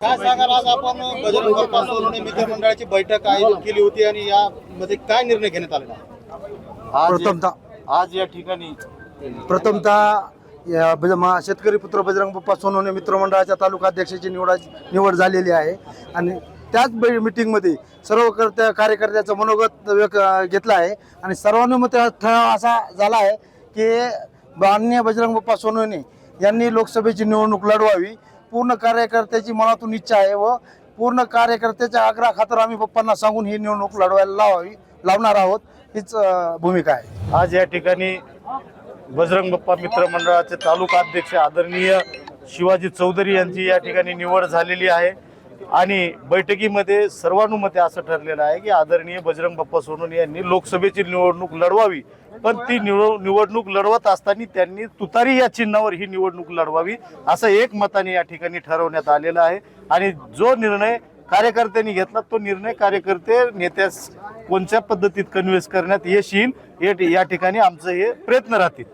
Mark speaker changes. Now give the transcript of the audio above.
Speaker 1: काय सांगाल? आज आपण बजरंग बाप्पा सोनवणे मित्रमंडळाची बैठक आयोजित केली होती आणि यामध्ये काय निर्णय घेण्यात आलेला
Speaker 2: प्रथमतः
Speaker 3: आज या ठिकाणी
Speaker 2: प्रथमतः या बज- मा- शेतकरी पुत्र बजरंग बाप्पा सोनवणे मित्रमंडळाच्या तालुका अध्यक्षाची निवडा निवड झालेली आहे. आणि त्याच बै- मिटिंगमध्ये सर्व कर्त्या कार्यकर्त्याचं मनोगत व्यक्त घेतलं आहे. आणि सर्वानुमत ठराव असा झाला आहे की माननीय बजरंग बाप्पा सोनवणे यांनी लोकसभेची निवडणूक लढवावी. पूर्ण कार्यकर्त्याची मनातून इच्छा आहे व पूर्ण कार्यकर्त्याच्या आग्रहाखातर आम्ही पप्पांना सांगून ही निवडणूक लढवायला लावावी लावणार आहोत. हीच भूमिका आहे.
Speaker 3: आज या ठिकाणी बजरंग बाप्पा मित्र मंडळाचे तालुका अध्यक्ष आदरणीय शिवाजी चौधरी यांची या ठिकाणी निवड झालेली आहे. आणि बैठकीमध्ये सर्वानुमते असं ठरलेलं आहे की आदरणीय बजरंग बाप्पा सोनवणे यांनी लोकसभेची निवडणूक लढवावी. पण ती निवड निवडणूक लढवत असताना त्यांनी तुतारी या चिन्हावर ही निवडणूक लढवावी असं एक मताने या ठिकाणी ठरवण्यात आलेलं आहे. आणि जो निर्णय कार्यकर्त्यांनी घेतला तो निर्णय कार्यकर्ते नेत्यास कोणत्या पद्धतीत कन्व्हिन्स करण्यात येशील हे या ठिकाणी आमचं हे प्रयत्न राहतील.